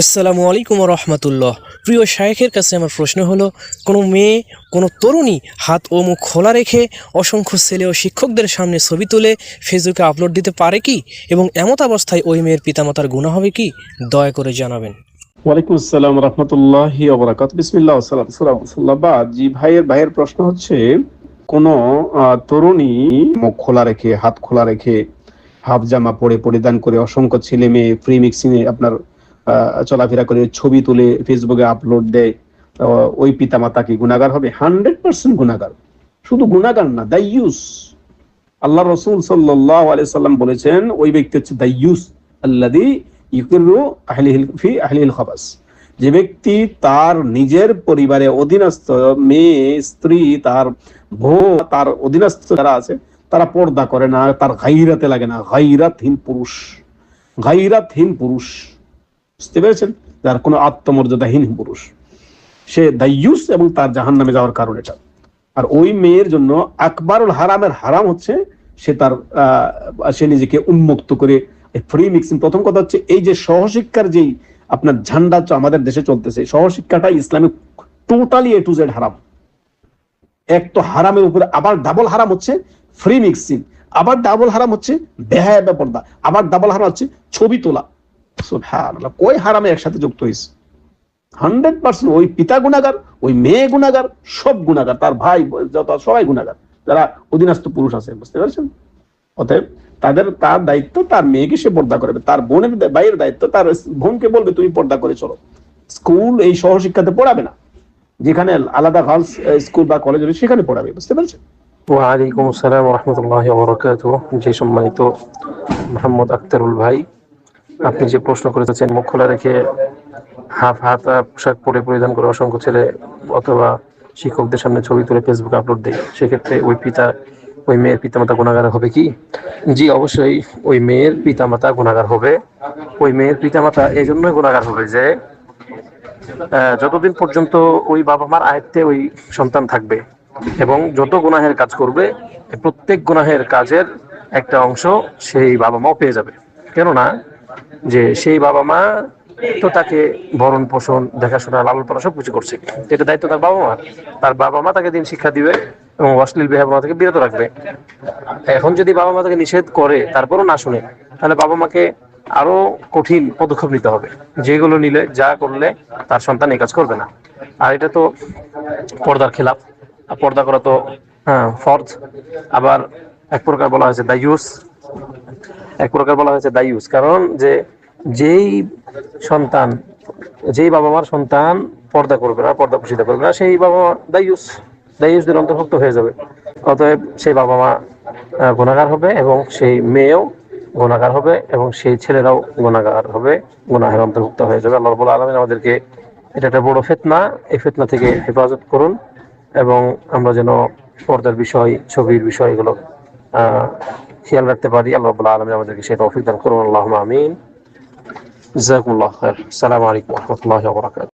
আসসালামু আলাইকুম রহমতুল্লাহ প্রিয় শায়েখের কাছে আমার প্রশ্ন হলো, কোনো মেয়ে, কোনো তরুণী হাত ও মুখ খোলা রেখে অসংখ্য ছেলে ও শিক্ষকদের সামনে ছবি তুলে ফেসবুকে আপলোড দিতে পারে কি? এবং এমত অবস্থায় ওই মেয়ের পিতামাতার গুণা হবে কি? দয়া করে জানাবেন। ওয়ালাইকুম আসসালাম ওবরাকাত বিসমিল্লাহ জি ভাইয়ের ভাইয়ের প্রশ্ন হচ্ছে তরুণী মুখ খোলা রেখে, হাত খোলা রেখে হাফ জামা পরে পরিধান করে অসংখ্য ছেলে মেয়ে ফ্রি আপনার চলাফেরা করে, ছবি তুলে ফেসবুকে আপলোড দেয় ওই পিতা মাতা কি গুণাগার হবে? হান্ড্রেড পার্সেন্ট গুণাগার শুধু গুণাগার না দাইয়ুস আল্লাহ রসুল সাল্লাহ সাল্লাম বলেছেন, ওই ব্যক্তি হচ্ছে দাইয়ুস আল্লাদি ইউকিরু আহলিহিল, ফি আহলিল খবাস। যে ব্যক্তি তার নিজের পরিবারে অধীনস্থ মেয়ে, স্ত্রী, তার ভো তার অধীনস্থ যারা আছে, তারা পর্দা করে না, তার গাইরাতে লাগে না। গাইরাতহীন পুরুষ। গাইরাতহীন পুরুষ। বুঝতে পেরেছেন? যার কোনো আত্মমর্যাদাহীন পুরুষ। সে দাইয়ুস এবং তার জাহান নামে যাওয়ার কারণ এটা আর ওই মেয়ের জন্য আকবরুল হারামের হারাম হচ্ছে, সে তার সে নিজেকে উন্মুক্ত করে ফ্রি মিক্সিং প্রথম কথা হচ্ছে, এই যে সহশিক্ষার যেই আপনার ঝান্ডা আমাদের দেশে চলতেছে সহশিক্ষাটা Islamic totally A to Z হারাম। এক তো হারামের উপরে আবার ডাবল হারাম হচ্ছে ফ্রি মিক্সিং আবার ডাবল হারাম হচ্ছে বেহায়া বেপর্দা আবার ডাবল হারাম হচ্ছে ছবি তোলা। সুবহানাল্লাহ, কই হারামে একসাথে যুক্ত হান্ড্রেড পার্সেন্ট ওই পিতা গুণাগার ওই মেয়ে গুণাগার সব গুণাগার তার ভাই, যত সবাই গুণাগার যারা অধীনস্থ পুরুষ আছে, বুঝতে পারছেন? অতএব তাদের, তার দায়িত্ব তার মেয়েকে সে পর্দা করবে, তার বোনের ভাইয়ের দায়িত্ব তার বোনকে বলবে, তুমি পর্দা করে চলো। স্কুল এই সহশিক্ষাতে পড়াবে না। যেখানে আলাদা গার্লস স্কুল বা কলেজ হবে সেখানে পড়াবে, বুঝতে পারছেন? ওয়ালাইকুম আসসালাম রহমতুল্লাহ বরকাত যে সম্মানিত মোহাম্মদ আক্তারুল ভাই আপনি যে প্রশ্ন করেছেন, মুখ খোলা রেখে হাফ হাত পোশাক পরে পরিধান করে অসংখ্য ছেলে অথবা শিক্ষকদের সামনে ছবি তুলে ফেসবুকে আপলোড দেয়, সেক্ষেত্রে ওই পিতা, ওই মেয়ের পিতামাতা গুণাগার হবে কি? জি, অবশ্যই ওই মেয়ের পিতামাতা গুণাগার হবে। ওই মেয়ের পিতামাতা এই জন্যই গুণাগার হবে যে যতদিন পর্যন্ত ওই বাবা মার আয়ত্তে ওই সন্তান থাকবে এবং যত গুনাহের কাজ করবে, প্রত্যেক গুনাহের কাজের একটা অংশ সেই বাবা মাও পেয়ে যাবে। কেননা যে সেই বাবা মা তো তাকে ভরণ পোষণ, দেখাশোনা, লালন পালন সবকিছু করছে। এটা দায়িত্ব তার বাবা মা তার বাবা মা তাকে দিন শিক্ষা দিবে এবং অশ্লীল বেহাবনা থেকে বিরত রাখবে। এখন যদি বাবা মা তাকে নিষেধ করে, তারপরও না শুনে, তাহলে বাবা মাকে আরও কঠিন পদক্ষেপ নিতে হবে। যেগুলো নিলে, যা করলে তার সন্তান এই কাজ করবে না। আর এটা তো পর্দার খেলাফ পর্দা করা তো হ্যাঁ ফর্জ। আবার এক প্রকার বলা হয়েছে দায়ুস এক প্রকার বলা হয়েছে দায়ুস কারণ যে যেই সন্তান, যেই বাবা মার সন্তান পর্দা করবে না, পর্দা পুষিতা করবে না, সেই বাবা মা দায়ুস দায়ুসদের অন্তর্ভুক্ত হয়ে যাবে। অতএব সেই বাবা মা গুণাগার হবে এবং সেই মেয়েও গুণাগার হবে এবং সেই ছেলেরাও গুণাগার হবে, গুনাহের অন্তর্ভুক্ত হয়ে যাবে। আল্লাহ রাব্বুল আলামিন আমাদেরকে এটা একটা বড় ফেতনা, এই ফেতনা থেকে হেফাজত করুন এবং আমরা যেন পর্দার বিষয়, ছবির বিষয় এগুলো খেয়াল রাখতে পারি আল্লাহ রাব্বুল আলামিন আমাদেরকে সেই তৌফিক দান করুন আল্লাহুম্মা আমিন জাযাকুমুল্লাহ খাইর আসসালামু আলাইকুম ওয়া রাহমাতুল্লাহি ওয়া বারাকাতুহু